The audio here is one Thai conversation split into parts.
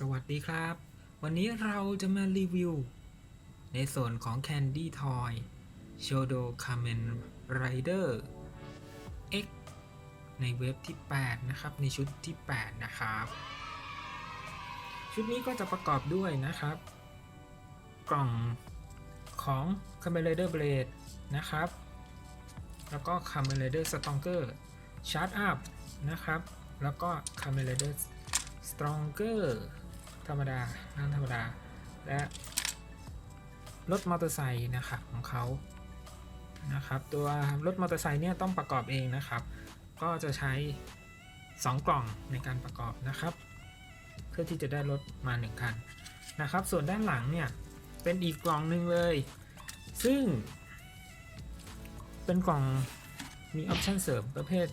สวัสดีครับ วันนี้เราจะมารีวิว ในส่วนของ Candy Toy Shodo Kamen Rider X ในเว็บที่ 8 นะครับ ในชุดที่ 8 นะครับ ชุดนี้ก็จะประกอบด้วยนะครับ กล่องของ Kamen Rider Blade นะครับ แล้วก็ Kamen Rider Stronger Charge Up นะครับ แล้วก็ Kamen Rider Stronger ธรรมดาร่งธรรมดา และรถมอเตอร์ไซค์นะครับของเขานะครับ ตัวรถมอเตอร์ไซค์เนี่ยต้องประกอบเองนะครับ ก็จะใช้ 2 กล่องในการประกอบนะครับ เพื่อที่จะได้รถมา 1 คันนะครับ ส่วนด้านหลังเนี่ยเป็นอีกกล่องหนึ่งเลย ซึ่ง เป็นกล่องมีออปชันเสริมประเภท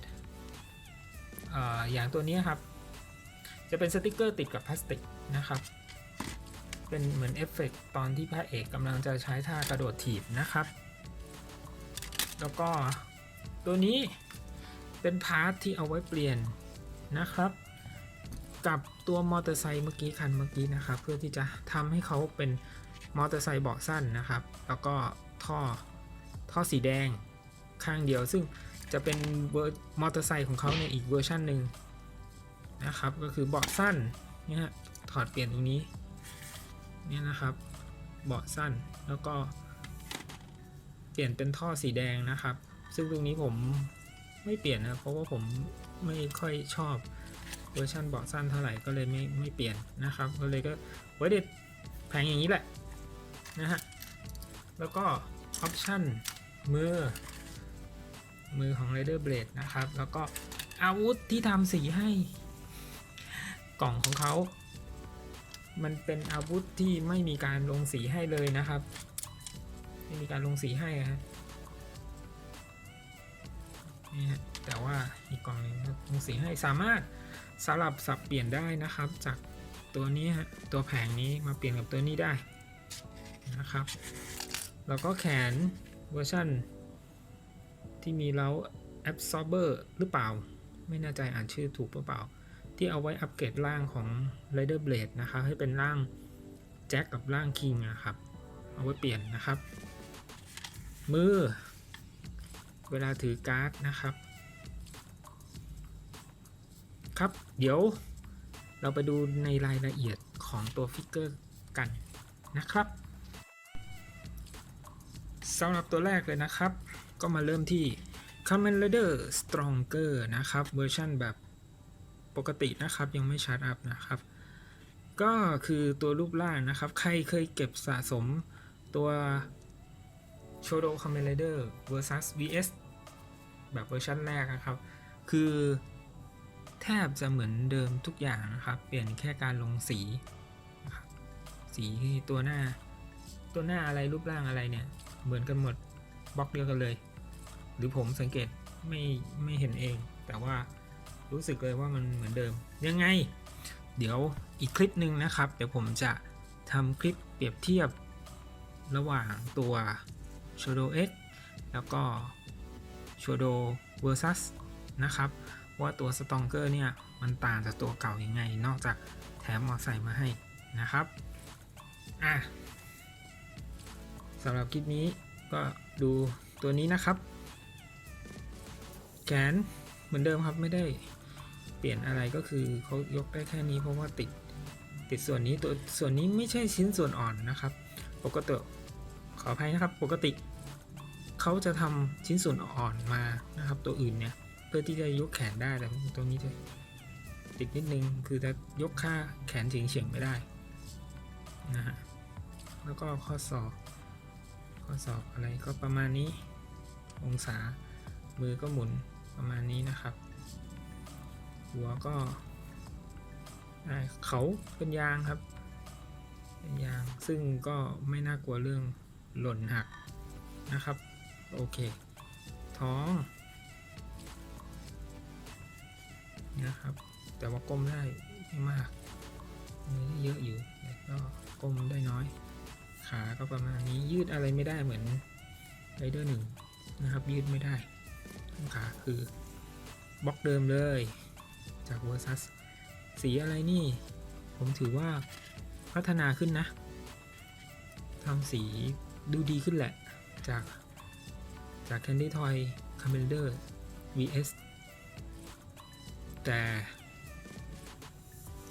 เอออย่างตัวนี้ครับ จะเป็นสติกเกอร์ติดกับพลาสติก นะครับ เป็นเหมือนเอฟเฟกต์ตอนที่พระเอกกำลังจะใช้ท่ากระโดดถีบนะครับ แล้วก็ตัวนี้เป็นพาร์ทที่เอาไว้เปลี่ยนนะครับ กับตัวมอเตอร์ไซค์เมื่อกี้คันเมื่อกี้นะครับ เพื่อที่จะทำให้เขาเป็นมอเตอร์ไซค์เบาะสั้นนะครับ แล้วก็ท่อท่อสีแดงข้างเดียว ซึ่งจะเป็นเวอร์มอเตอร์ไซค์ของเขาในอีกเวอร์ชันหนึ่งนะครับ ก็คือเบาะสั้นนี่ฮะ ถอดเปลี่ยนตรงนี้เนี่ยนะครับเบาะสั้นแล้วก็ เปลี่ยนเป็นท่อสีแดงนะครับ ซึ่งตรงนี้ผมไม่เปลี่ยนนะเพราะว่าผมไม่ค่อยชอบเวอร์ชันเบาะสั้นเท่าไหร่ก็เลยไม่ไม่เปลี่ยนนะครับ ก็เลยก็ไว้เด็ดแผงอย่างนี้แหละนะฮะแล้วก็ออปชั่นมือ มือของ Rider Blade นะครับ แล้วก็อาวุธที่ทำสีให้ กล่องของเขา มันเป็นอาวุธที่ไม่มีการลงสีให้เลยนะครับ ไม่มีการลงสีให้ฮะนี่ฮะแต่ว่าอีกกล่องหนึงลงสีให้สามารถสลับสับเปลี่ยนได้นะครับ จากตัวนี้ฮะตัวแผงนี้มาเปลี่ยนกับตัวนี้ได้นะครับแล้วก็แขนเวอร์ชันที่มีเล้า absorber หรือเปล่า ไม่แน่ใจอ่านชื่อถูกหรือเปล่า ที่เอาไว้อัปเกรดร่างของ Rider Blade นะครับให้เป็นร่างแจ็คกับร่างคิงนะครับ เอาไว้เปลี่ยนนะครับ มือ เวลาถือการ์ดนะครับ ครับ เดี๋ยวเราไปดูในรายละเอียดของตัวฟิกเกอร์กันนะครับสำหรับตัวแรกเลยนะครับ ก็มาเริ่มที่ Kamen Rider Stronger นะครับ เวอร์ชันแบบ ปกตินะครับยังไม่ชาร์จอัพนะครับ ก็คือตัวรูปร่างนะครับ ใครเคยเก็บสะสมตัว Shodo Kamen d e r vs vs แบบเวอร์ชันแรกนะครับ คือแทบจะเหมือนเดิมทุกอย่างนะครับ เปลี่ยนแค่การลงสี สีตัวหน้า ตัวหน้าอะไรรูปร่างอะไรเนี่ย เหมือนกันหมดบล็อกเดียวกันเลย หรือผมสังเกตไม่ไม่เห็นเอง แต่ว่า รู้สึกเลยว่ามันเหมือนเดิม ยังไง เดี๋ยวอีกคลิปหนึ่งนะครับ เดี๋ยวผมจะทำคลิปเปรียบเทียบระหว่างตัว Shadow X แล้วก็ Shadow Versus นะครับ ว่าตัว Stronger เนี่ย มันต่างจากตัวเก่ายังไง นอกจากแถมมอใส่มาให้นะครับอะสำหรับคลิปนี้ก็ดูตัวนี้นะครับ แขนเหมือนเดิมครับไม่ได้ ปลี่ยนอะไรก็คือเขายกได้แค่นี้เพราะว่าติดติดส่วนนี้ตัวส่วนนี้ไม่ใช่ชิ้นส่วนอ่อนนะครับ ปกติขออภัยนะครับปกติเขาจะทำชิ้นส่วนอ่อนมานะครับ ตัวอื่นเนี่ยเพื่อที่จะยกแขนได้แต่ตัวนี้จะติดนิดนึงคือจะยกค่าแขนเฉียงเฉียงๆไม่ได้นะฮะแล้วก็ข้อศอกข้อศอกอะไรก็ประมาณนี้องศามือก็หมุนประมาณนี้นะครับ หัวก็เขาเป็นยางครับ เป็นยาง ซึ่งก็ไม่น่ากลัวเรื่องหล่นหักนะครับ โอเค ท้องนะครับ แต่ว่าก้มได้ไม่มากมือเยอะอยู่แต่ก็ก้มได้น้อย ขาก็ประมาณนี้ยืดอะไรไม่ได้เหมือนไรเดอร์หนึ่งนะครับ ยืดไม่ได้ข้างขาคือบล็อกเดิมเลย จาก Versus สีอะไรนี่ ผมถือว่าพัฒนาขึ้นนะทำสีดูดีขึ้นแหละ จากจาก Candy Toy Commander vs แต่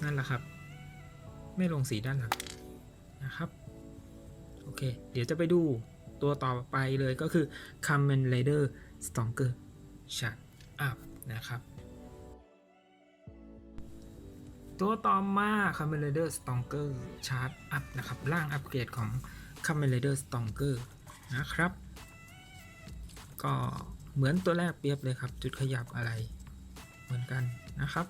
นั่นแหละครับ ไม่ลงสีด้านหลังนะครับ โอเค เดี๋ยวจะไปดูตัวต่อไปเลยก็คือ Kamen Rider Stronger Shut Up นะครับ ตัวต่อมา Kamen Rider Stronger Shut Up นะครับ ร่างอัปเกรดของ Kamen Rider Stronger นะครับ ก็เหมือนตัวแรกเปรียบเลยครับ จุดขยับอะไรเหมือนกันนะครับ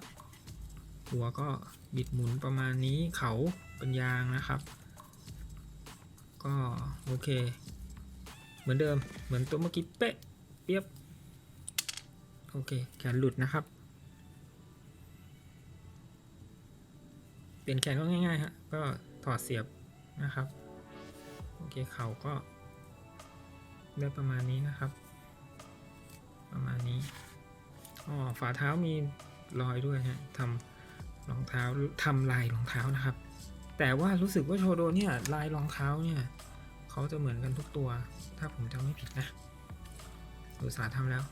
หัวก็บิดหมุนประมาณนี้เขาเป็นยางนะครับ ก็โอเค เหมือนเดิมเหมือนตัวเมื่อกี้เป๊ะเปียบโอเคแขนหลุดนะครับ เปลี่ยนแขนก็ง่ายๆฮะก็ถอดเสียบนะครับโอเคเข่าก็ได้ประมาณนี้นะครับ ประมาณนี้อ๋อฝ่าเท้ามีรอยด้วยฮะทำรองเท้าทำลายรองเท้านะครับ แต่ว่ารู้สึกว่าโชโดเนี่ยลายรองเท้าเนี่ยเขาจะเหมือนกันทุกตัว ถ้าผมจำไม่ผิดนะอุตสาห์ทำแล้ว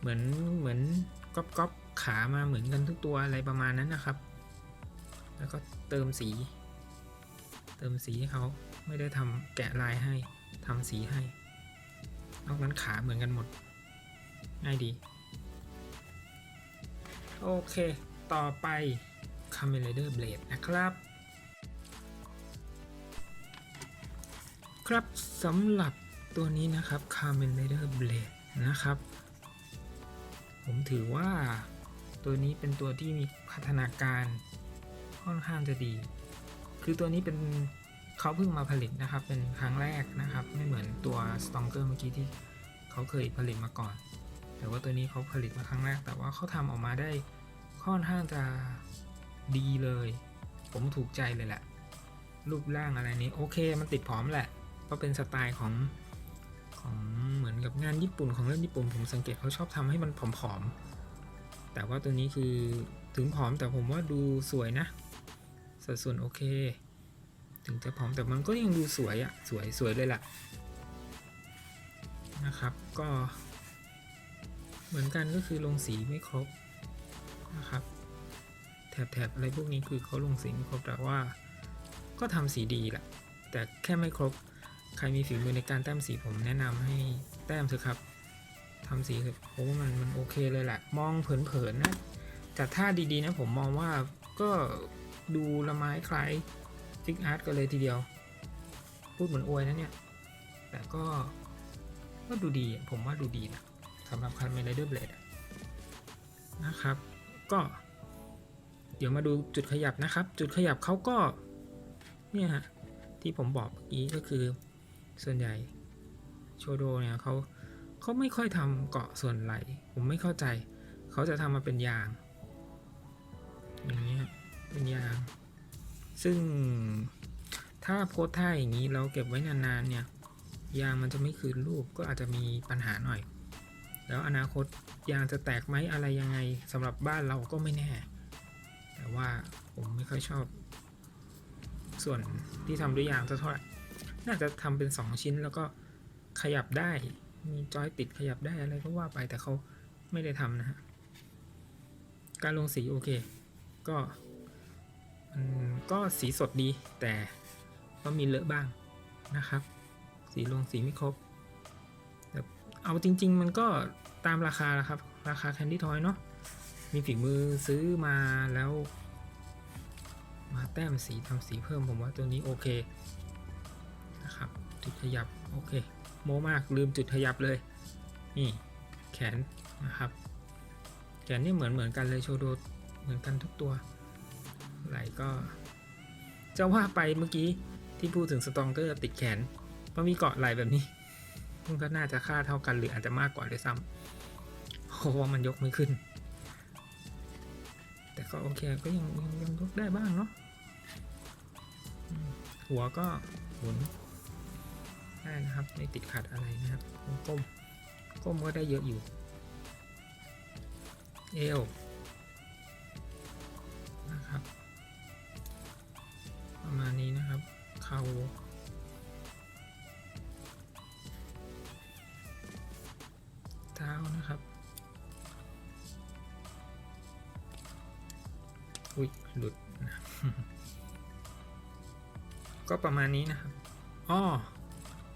เหมือนเหมือนก๊อปก๊อปขามาเหมือนกันทุกตัวอะไรประมาณนั้นนะครับ แล้วก็เติมสี เติมสีให้เขาไม่ได้ทำแกะลายให้ทำสีให้ นอกนั้นขาเหมือนกันหมด ง่ายดี โอเค ต่อไป Kamen Rider Blade นะครับ ครับสำหรับตัวนี้นะครับ Kamen Rider Blade นะครับ ผมถือว่าตัวนี้เป็นตัวที่มีพัฒนาการ ค่อนข้างจะดี คือตัวนี้เป็นเขาเพิ่งมาผลิตนะครับ เป็นครั้งแรกนะครับ ไม่เหมือนตัว Stronger เมื่อกี้ที่เขาเคยผลิตมาก่อน แต่ว่าตัวนี้เขาผลิตมาครั้งแรก แต่ว่าเขาทำออกมาได้ค่อนข้างจะดีเลย ผมถูกใจเลยแหละ รูปร่างอะไรนี้โอเค มันติดผอมแหละ ก็เป็นสไตล์ของของเหมือนกับงานญี่ปุ่นของเล่นญี่ปุ่น ผมสังเกตเขาชอบทำให้มันผอมๆแต่ว่าตัวนี้คือถึงผอมแต่ผมว่าดูสวยนะ สัดส่วนโอเค ถึงจะผอมแต่มันก็ยังดูสวยอะสวยสวยเลยล่ะนะครับก็เหมือนกันก็คือลงสีไม่ครบนะครับแถบแถบอะไรพวกนี้คือเขาลงสีไม่ครบแต่ว่า ก็ทำสีดีแหละแต่แค่ไม่ครบใครมีฝีมือในการแต้มสีผมแนะนำให้แต้มเถอะครับทำสีเถอะผมว่ามันมันโอเคเลยแหละมองเผินๆนะแต่ถ้าดีๆนะผมมองว่าก็ ดูละไม้คล้ายฟิกอาร์ตกันเลยทีเดียว พูดเหมือนอวยนะเนี่ย แต่ก็ก็ดูดีผมว่าดูดีนะสำหรับคันเมลเดอร์เบลดนะครับ ก็เดี๋ยวมาดูจุดขยับนะครับ จุดขยับเขาก็ เนี่ยฮะ ที่ผมบอกเมื่อกี้ก็คือส่วนใหญ่โชโดเนี่ยเขาเขาไม่ค่อยทำเกาะส่วนไหล ผมไม่เข้าใจ เขาจะทำมาเป็นยาง เป็นยาซึ่งถ้าโพสท่าอย่างนี้เราเก็บไว้นานๆเนี่ย ยางมันจะไม่คืนรูปก็อาจจะมีปัญหาหน่อย แล้วอนาคตยางจะแตกไหมอะไรยังไงสำหรับบ้านเราก็ไม่แน่ แต่ว่าผมไม่ค่อยชอบ ส่วนที่ทำด้วยยางสักเท่าไหร่น่าจะทำเป็น 2 ชิ้นแล้วก็ขยับได้ มีจอยติดขยับได้อะไรก็ว่าไปแต่เขาไม่ได้ทำนะฮะ การลงสีโอเค ก็ ก็สีสดดีแต่ก็มีเลอะบ้างนะครับ สีลงสีไม่ครบแต่เอาจริง ๆ มันก็ตามราคาละครับ ราคาแคนดี้ทอยเนาะมีฝีมือซื้อมาแล้ว มาแต้มสีทำสีเพิ่มผมว่าตัวนี้โอเคนะครับ จุดขยับ โอเค โมมากลืมจุดขยับเลย นี่แขนนะครับ แขนนี่เหมือนเหมือนกันเลยโชโดเหมือนกันทุกตัว ไหลก็จะว่าไปเมื่อกี้ที่พูดถึงสตองเกอร์ติดแขนมันมีเกาะไหลแบบนี้ มันก็น่าจะค่าเท่ากันหรืออาจจะมากกว่าด้วยซ้ำเพราะว่ามันยกไม่ขึ้น แต่ก็โอเคก็ยังยังยังยกได้บ้างเนาะหัวก็หมุนได้นะครับไม่ติดขัดอะไรนะครับก้มก้มก็ได้เยอะอยู่ เอวนะครับ เข่าเท้านะครับ อุ้ยหลุดนะก็ประมาณนี้นะครับอ้อ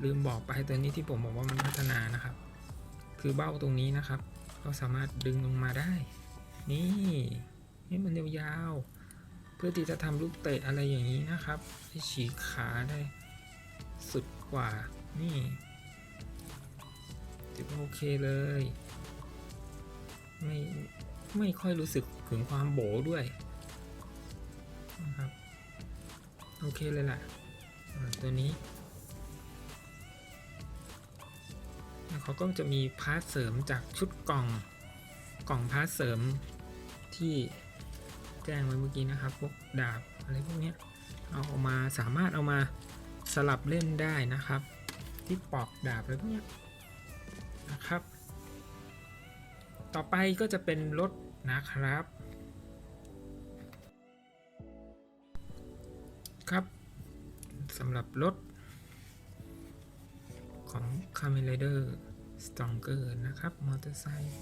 ลืมบอกไปตัวนี้ที่ผมบอกว่ามันพัฒนานะครับ คือเบ้าตรงนี้นะครับก็สามารถดึงลงมาได้ นี่ นี่มันยาวๆ พื่อที่จะทำลูกเตะอะไรอย่างนี้นะครับให้ฉีกขาได้ สุดกว่านี่ถือว่าโอเคเลย ไม่ไม่ค่อยรู้สึกถึงความโบด้วยนะครับโอเคเลยล่ะตัวนี้เขาก็จะมีพาร์ทเสริมจากชุดกล่องกล่องพาร์ทเสริมที่ จ้งไว้เมื่อกี้นะครับพวกดาบอะไรพวกนี้เอาออกมาสามารถเอามาสลับเล่นได้นะครับ ที่ปอกดาบอะไรพวกนี้นะครับ ต่อไปก็จะเป็นรถนะครับ ครับสำหรับรถของ c a m e n Rider Stronger นะครับ มอเตอร์ไซค์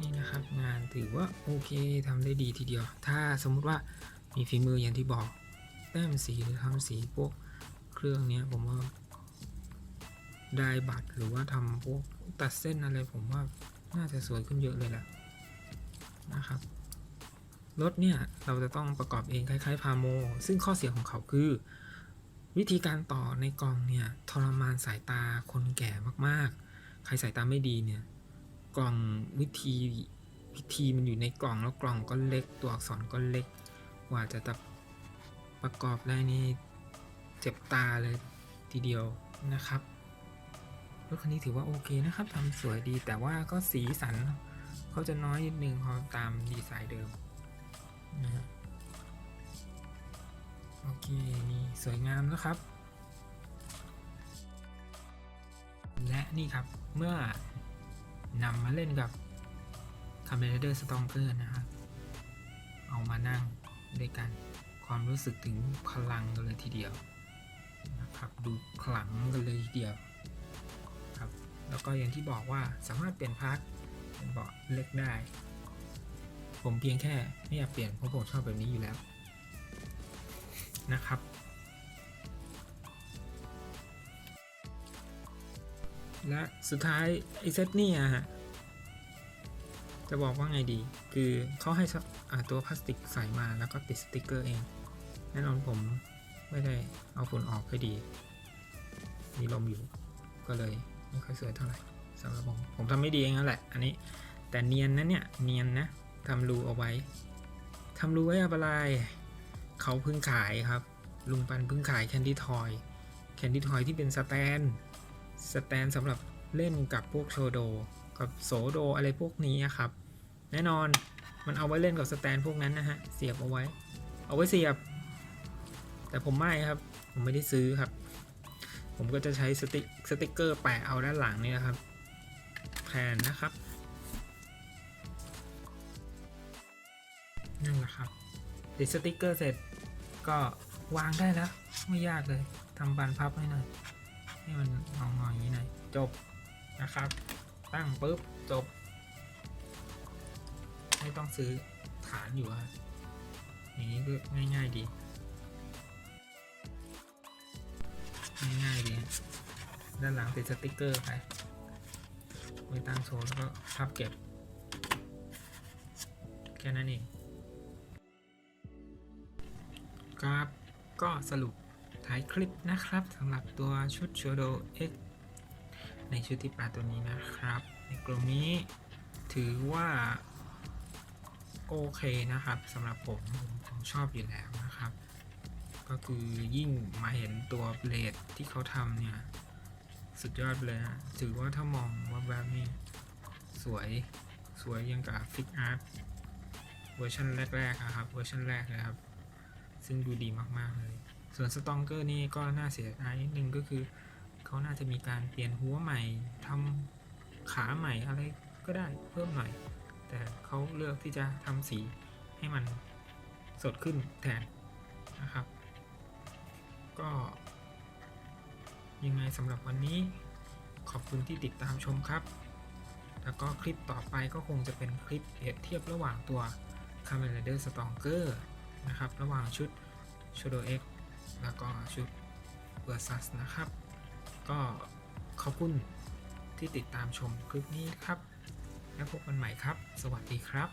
นี่นะครับงานถือว่าโอเคทำได้ดีทีเดียว ถ้าสมมุติว่ามีฝีมืออย่างที่บอก แต้มสีหรือทำสีพวกเครื่องนี้ผมว่าได้บัตรหรือว่าทำพวกตัดเส้นอะไรผมว่าน่าจะสวยขึ้นเยอะเลยแหละนะครับรถเนี่ยเราจะต้องประกอบเองคล้ายๆพาโม ซึ่งข้อเสียของเขาคือ วิธีการต่อในกล่องเนี่ยทรมานสายตาคนแก่มากๆ ใครสายตาไม่ดีเนี่ย กล่องวิธีวิธีมันอยู่ในกล่องแล้วกล่องก็เล็กตัวอักษรก็เล็กกว่าจะตัประกอบได้นี่เจ็บตาเลยทีเดียวนะครับรถคันนี้ถือว่าโอเคนะครับทำสวยดีแต่ว่าก็สีสันเขาจะน้อยนิดนึงพอตามดีไซน์เดิมนะฮะโอเคนี่สวยงามนะครับ และนี่ครับเมื่อ นำมาเล่นกับ c a m e r a d e r Stronger นะครับ เอามานั่งด้วยกันความรู้สึกถึงพลังกันเลยทีเดียวนะครับดูขลังกันเลยทีเดียวครับแล้วก็อย่างที่บอกว่าสามารถเปลี่ยนพาร์ทเป็นเบาะเล็กได้ ผมเพียงแค่ไม่อยากเปลี่ยนเพราะผมชอบแบบนี้อยู่แล้วนะครับ และสุดท้ายไอเซตนี่อะฮะจะบอกว่าไงดี คือเขาให้ตัวพลาสติกใส่มาแล้วก็ติดสติกเกอร์เอง แน่นอนผมไม่ได้เอาฝุ่นออกให้ดี มีลมอยู่ ก็เลยไม่ค่อยสวยเท่าไหร่สำหรับผม ผมทำไม่ดีเองนั่นแหละ อันนี้ แต่เนียนนะเนี่ย เนียนนะทำรูเอาไว้ทำรูไว้อะไร เขาเพิ่งขายครับ ลุงปันเพิ่งขายแคนดี้ทอย แคนดี้ทอยที่เป็นสแตน สแตนสำหรับเล่นกับพวกโชโด กับโสโดอะไรพวกนี้ครับ แน่นอนมันเอาไว้เล่นกับสแตนพวกนั้นนะฮะ เสียบเอาไว้ เอาไว้เสียบ แต่ผมไม่ครับ ผมไม่ได้ซื้อครับ ผมก็จะใช้สติสติกเกอร์แปะเอาด้านหลังนี่นะครับแทนนะครับนั่นแหละครับติดสติกเกอร์เสร็จก็วางได้แล้ว ไม่ยากเลยทำบานพับให้หน่อย ให้มันงองๆอย่างนี้หน่อยจบนะครับ ตั้งปุ๊บจบ ไม่ต้องซื้อฐานอยู่ฮะอย่างนี้ก็ง่าย ๆ ดี ง่ายๆดีด้านหลังติดสติกเกอร์ไปไว้ตั้งโชว์แล้วก็พับเก็บ แค่นั้นเองครับก็สรุป ท้ายคลิปนะครับสำหรับตัวชุด Shadow X ในชุดที่8ตัวนี้นะครับ ในกลุ่มนี้ถือว่า โอเคนะครับสำหรับผมผมผมชอบอยู่แล้วนะครับ ก็คือยิ่งมาเห็นตัวเบลดที่เขาทำเนี่ย สุดยอดเลยฮะถือว่าถ้ามองว่าแบบนี้ สวยสวยยังกับฟิกอาร์ตเวอร์ชันแรกๆอะครับเวอร์ชันแรกเลยครับ ซึ่งดูดีมาก ๆ เลย ส่วนสตองเกอร์นี่ก็น่าเสียดายนิดนึงก็คือ เขาน่าจะมีการเปลี่ยนหัวใหม่ทำขาใหม่อะไรก็ได้เพิ่มหน่อย แต่เขาเลือกที่จะทำสีให้มันสดขึ้นแทนนะครับ ก็ยังไงสำหรับวันนี้ขอบคุณที่ติดตามชมครับ แล้วก็คลิปต่อไปก็คงจะเป็นคลิปเปรียบเทียบระหว่างตัว c a m e r a d e r Stronger นะครับ ระหว่างชุด Shadow X แล้วก็ชุดเบอร์ซัสนะครับ ก็ขอบคุณที่ติดตามชมคลิปนี้ครับ แล้วพบกันใหม่ครับ สวัสดีครับ